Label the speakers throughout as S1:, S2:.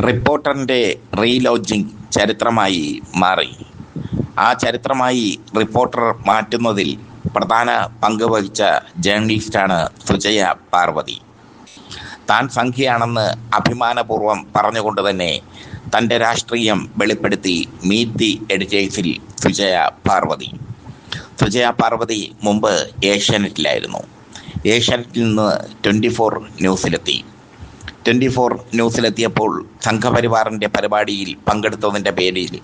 S1: റിപ്പോർട്ടറിന്റെ റീലോഞ്ചിങ് ചരിത്രമായി മാറി. ആ ചരിത്രമായി റിപ്പോർട്ടർ മാറ്റുന്നതിൽ പ്രധാന പങ്ക് വഹിച്ച ജേർണലിസ്റ്റാണ് സുജയ പാർവതി. താൻ സംഖ്യയാണെന്ന് അഭിമാനപൂർവം പറഞ്ഞുകൊണ്ട് തന്നെ തന്റെ രാഷ്ട്രീയം വെളിപ്പെടുത്തി മീറ്റ് ദി എഡിറ്റേഴ്സിൽ സുജയ പാർവതി. സുജയ പാർവതി മുമ്പ് ഏഷ്യാനെറ്റിലായിരുന്നു. ഏഷ്യാനെറ്റിൽ നിന്ന് ട്വന്റി ഫോർ ന്യൂസിലെത്തി. ട്വന്റി ഫോർ ന്യൂസിലെത്തിയപ്പോൾ സംഘപരിവാറിന്റെ പരിപാടിയിൽ പങ്കെടുത്തതിന്റെ പേരിൽ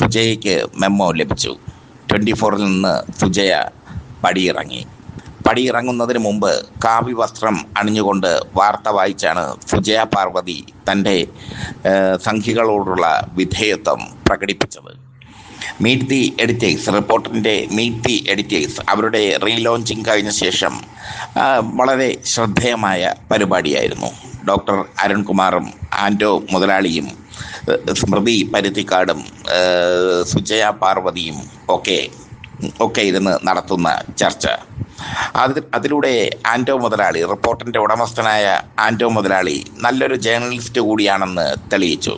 S1: സുജയ്ക്ക് മെമ്മോ ലഭിച്ചു. ട്വന്റി ഫോറിൽ നിന്ന് സുജയ പടിയിറങ്ങി. പടിയിറങ്ങുന്നതിന് മുമ്പ് കാവി വസ്ത്രം അണിഞ്ഞുകൊണ്ട് വാർത്ത വായിച്ചാണ് സുജയ പാർവതി തന്റെ സംഘികളോടുള്ള വിധേയത്വം പ്രകടിപ്പിച്ചത്. മീറ്റ് ദി എഡിറ്റേഴ്സ് റിപ്പോർട്ടറിന്റെ മീറ്റ് ദി എഡിറ്റേഴ്സ് അവരുടെ റീലോഞ്ചിങ് കഴിഞ്ഞ ശേഷം വളരെ ശ്രദ്ധേയമായ പരിപാടിയായിരുന്നു. ഡോക്ടർ അരുൺകുമാറും ആന്റോ മുതലാളിയും സ്മൃതി പരുത്തിക്കാടും സുജയ പാർവതിയും ഒക്കെ ഒക്കെ ഇരുന്ന് നടത്തുന്ന ചർച്ച. അതിൽ അതിലൂടെ ആന്റോ മുതലാളി റിപ്പോർട്ടിന്റെ ഉടമസ്ഥനായ ആന്റോ മുതലാളി നല്ലൊരു ജേർണലിസ്റ്റ് കൂടിയാണെന്ന് തെളിയിച്ചു.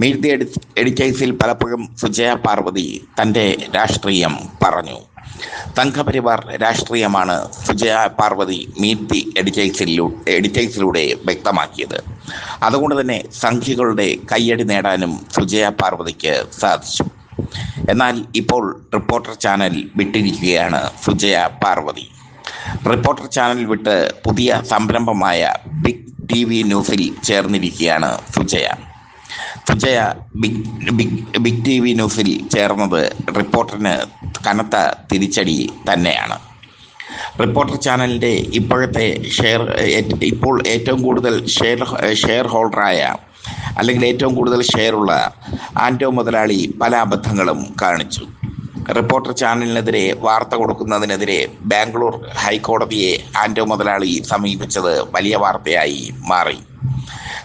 S1: മീറ്റ് ദി എഡി എഡിറ്റേഴ്സിൽ പലപ്പോഴും സുജയ പാർവതി തന്റെ രാഷ്ട്രീയം പറഞ്ഞു. സംഘപരിവാർ രാഷ്ട്രീയമാണ് സുജയ പാർവതി മീറ്റ് ദി എഡിറ്റേഴ്സിലൂ എഡിറ്റേഴ്സിലൂടെ വ്യക്തമാക്കിയത്. അതുകൊണ്ട് തന്നെ സംഖ്യകളുടെ കയ്യടി നേടാനും സുജയ പാർവതിക്ക് സാധിച്ചു. എന്നാൽ ഇപ്പോൾ റിപ്പോർട്ടർ ചാനൽ വിട്ടിരിക്കുകയാണ് സുജയ പാർവതി. റിപ്പോർട്ടർ ചാനൽ വിട്ട് പുതിയ സംരംഭമായ ബിഗ് ടി വി ന്യൂസിൽ ചേർന്നിരിക്കുകയാണ് Sujaya Sujaya big big big T V ന്യൂസിൽ ചേർന്നത് റിപ്പോർട്ടറിന് കനത്ത തിരിച്ചടി തന്നെയാണ്. റിപ്പോർട്ടർ ചാനലിന്റെ ഇപ്പോഴത്തെ ഷെയർ ഇപ്പോൾ ഏറ്റവും കൂടുതൽ ഷെയർ ഷെയർ ഹോൾഡറായ അല്ലെങ്കിൽ ഏറ്റവും കൂടുതൽ ഷെയറുള്ള ആന്റോ മുതലാളി പല അബദ്ധങ്ങളും കാണിച്ചു. റിപ്പോർട്ടർ ചാനലിനെതിരെ വാർത്ത കൊടുക്കുന്നതിനെതിരെ ബാംഗ്ലൂർ ഹൈക്കോടതിയെ ആന്റോ മുതലാളി സമീപിച്ചത് വലിയ വാർത്തയായി മാറി.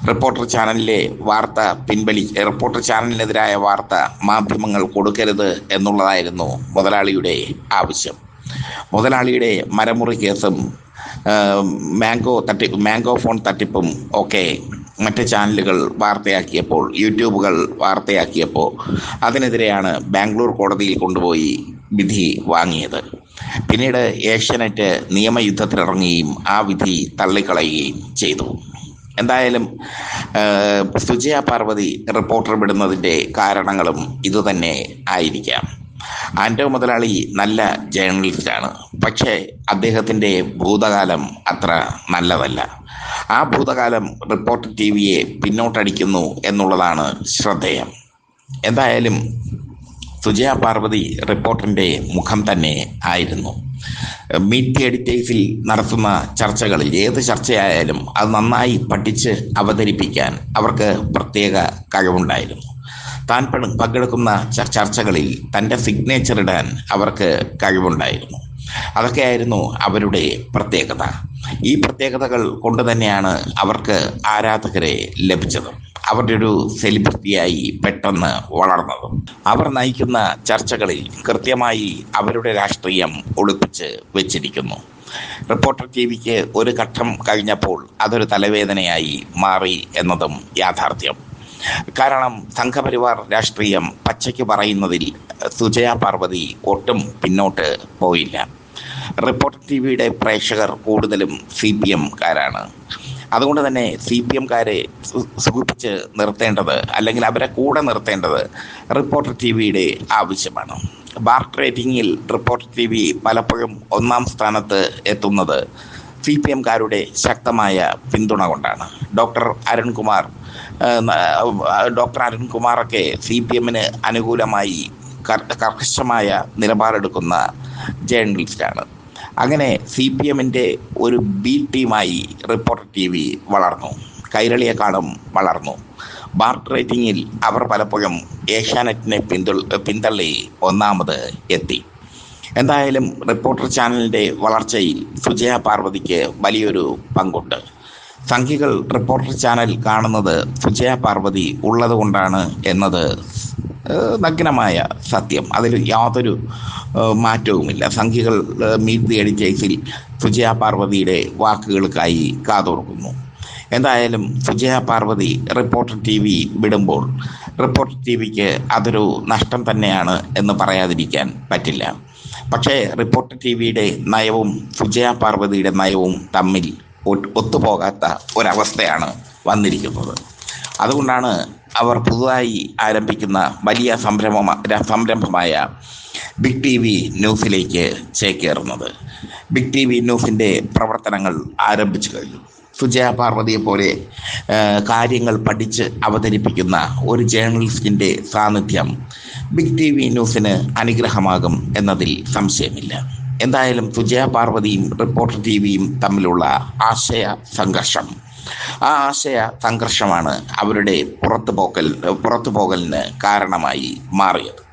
S1: റിപ്പോർട്ടർ ചാനലിലെ വാർത്ത പിൻവലി റിപ്പോർട്ടർ ചാനലിനെതിരായ വാർത്ത മാധ്യമങ്ങൾ കൊടുക്കരുത് എന്നുള്ളതായിരുന്നു മുതലാളിയുടെ ആവശ്യം. മുതലാളിയുടെ മരമുറി കേസും മാംഗോ തട്ടി മാംഗോ ഫോൺ തട്ടിപ്പും ഒക്കെ മറ്റ് ചാനലുകൾ വാർത്തയാക്കിയപ്പോൾ യൂട്യൂബുകൾ വാർത്തയാക്കിയപ്പോൾ അതിനെതിരെയാണ് ബാംഗ്ലൂർ കോടതിയിൽ കൊണ്ടുപോയി വിധി വാങ്ങിയത്. പിന്നീട് ഏഷ്യാനെറ്റ് നിയമയുദ്ധത്തിനിറങ്ങുകയും ആ വിധി തള്ളിക്കളയുകയും ചെയ്തു. എന്തായാലും സുജയ പാർവതി റിപ്പോർട്ടർ വിടുന്നതിന്റെ കാരണങ്ങളും ഇതുതന്നെ ആയിരിക്കാം. ആന്റോ മുതലാളി നല്ല ജേർണലിസ്റ്റാണ് പക്ഷേ അദ്ദേഹത്തിന്റെ ഭൂതകാലം അത്ര നല്ലതല്ല. ആ ഭൂതകാലം റിപ്പോർട്ടർ ടി വിയെ പിന്നോട്ടടിക്കുന്നു എന്നുള്ളതാണ് ശ്രദ്ധേയം. എന്തായാലും സുജയ പാർവതി റിപ്പോർട്ടറിന്റെ മുഖം തന്നെ ആയിരുന്നു. മീറ്റ് എഡിറ്റേഴ്സിൽ നടത്തുന്ന ചർച്ചകളിൽ ഏത് ചർച്ചയായാലും അത് നന്നായി പഠിച്ച് അവതരിപ്പിക്കാൻ അവർക്ക് പ്രത്യേക കഴിവുണ്ടായിരുന്നു. താൻ പങ്കെടുക്കുന്ന ചർച്ചകളിൽ തന്റെ സിഗ്നേച്ചർ ഇടാൻ അവർക്ക് കഴിവുണ്ടായിരുന്നു. അതൊക്കെയായിരുന്നു അവരുടെ പ്രത്യേകത. ഈ പ്രത്യേകതകൾ കൊണ്ട് തന്നെയാണ് അവർക്ക് ആരാധകരെ ലഭിച്ചത്. അവരുടെ ഒരു സെലിബ്രിറ്റിയായി പെട്ടെന്ന് വളർന്നതും അവർ നയിക്കുന്ന ചർച്ചകളിൽ കൃത്യമായി അവരുടെ രാഷ്ട്രീയം ഒളിപ്പിച്ച് വെച്ചിരിക്കുന്നു. റിപ്പോർട്ടർ ടി വിക്ക് ഒരു ഘട്ടം കഴിഞ്ഞപ്പോൾ അതൊരു തലവേദനയായി മാറി എന്നതും യാഥാർത്ഥ്യം. കാരണം സംഘപരിവാർ രാഷ്ട്രീയം പച്ചയ്ക്ക് പറയുന്നതിൽ സുജയ പാർവതി ഒട്ടും പിന്നോട്ട് പോയില്ല. റിപ്പോർട്ടർ ടി വിയുടെ പ്രേക്ഷകർ കൂടുതലും സി പി എംകാരാണ് അതുകൊണ്ട് തന്നെ സി പി എംകാരെ സുഖിപ്പിച്ച് നിർത്തേണ്ടത് അല്ലെങ്കിൽ അവരെ കൂടെ നിർത്തേണ്ടത് റിപ്പോർട്ടർ ടി വിയുടെ ആവശ്യമാണ്. ബാർട്ട് റേറ്റിംഗിൽ റിപ്പോർട്ടർ ടി വി പലപ്പോഴും ഒന്നാം സ്ഥാനത്ത് എത്തുന്നത് സി പി എംകാരുടെ ശക്തമായ പിന്തുണ കൊണ്ടാണ്. ഡോക്ടർ അരുൺകുമാർ ഡോക്ടർ അരുൺകുമാറൊക്കെ സി പി എമ്മിന് അനുകൂലമായി കർ- കർക്കശമായ നിലപാടെടുക്കുന്ന ജേർണലിസ്റ്റാണ്. അങ്ങനെ സി പി എമ്മിന്റെ ഒരു ബി ടീമായി റിപ്പോർട്ടർ ടി വി വളർന്നു. കൈരളിയെക്കാളും വളർന്നു. ബാർട്ട് റേറ്റിംഗിൽ അവർ പലപ്പോഴും ഏഷ്യാനെറ്റിനെ പിന്തു പിന്തള്ളി ഒന്നാമത് എത്തി. എന്തായാലും റിപ്പോർട്ടർ ചാനലിന്റെ വളർച്ചയിൽ സുജയ പാർവതിക്ക് വലിയൊരു പങ്കുണ്ട്. സംഖ്യകൾ റിപ്പോർട്ടർ ചാനൽ കാണുന്നത് സുജയ പാർവതി ഉള്ളതുകൊണ്ടാണ് എന്നത് നഗ്നമായ സത്യം. അതിൽ യാതൊരു മാറ്റവുമില്ല. സംഖ്യകൾ മീറ്റ് ദി എഡിറ്റേഴ്സിൽ സുജയ പാർവതിയുടെ വാക്കുകൾക്കായി കാതോർക്കുന്നു. എന്തായാലും Sujaya Parvathy reporter T V വിടുമ്പോൾ റിപ്പോർട്ടർ ടി വിക്ക് അതൊരു നഷ്ടം തന്നെയാണ് എന്ന് പറയാതിരിക്കാൻ പറ്റില്ല. പക്ഷേ റിപ്പോർട്ടർ ടി വിയുടെ നയവും സുജയ പാർവതിയുടെ നയവും തമ്മിൽ ഒത്തുപോകാത്ത ഒരവസ്ഥയാണ് വന്നിരിക്കുന്നത്. അതുകൊണ്ടാണ് അവർ പുതുതായി ആരംഭിക്കുന്ന വലിയ സംരംഭ സംരംഭമായ ബിഗ് ടി വി ന്യൂസിലേക്ക് ചേക്കേറുന്നത്. ബിഗ് ടി വി ന്യൂസിന്റെ പ്രവർത്തനങ്ങൾ ആരംഭിച്ചു കഴിഞ്ഞു. സുജയ പാർവതിയെ പോലെ കാര്യങ്ങൾ പഠിച്ച് അവതരിപ്പിക്കുന്ന ഒരു ജേർണലിസ്റ്റിന്റെ സാന്നിധ്യം ബിഗ് ടി വി ന്യൂസിന് അനുഗ്രഹമാകും എന്നതിൽ സംശയമില്ല. എന്തായാലും സുജയ പാർവതിയും റിപ്പോർട്ടർ ടി വിയും തമ്മിലുള്ള ആശയ സംഘർഷം ആ ആശയ സംഘർഷമാണ് അവരുടെ പുറത്തുപോക്കൽ പുറത്തുപോകലിന് കാരണമായി മാറിയത്.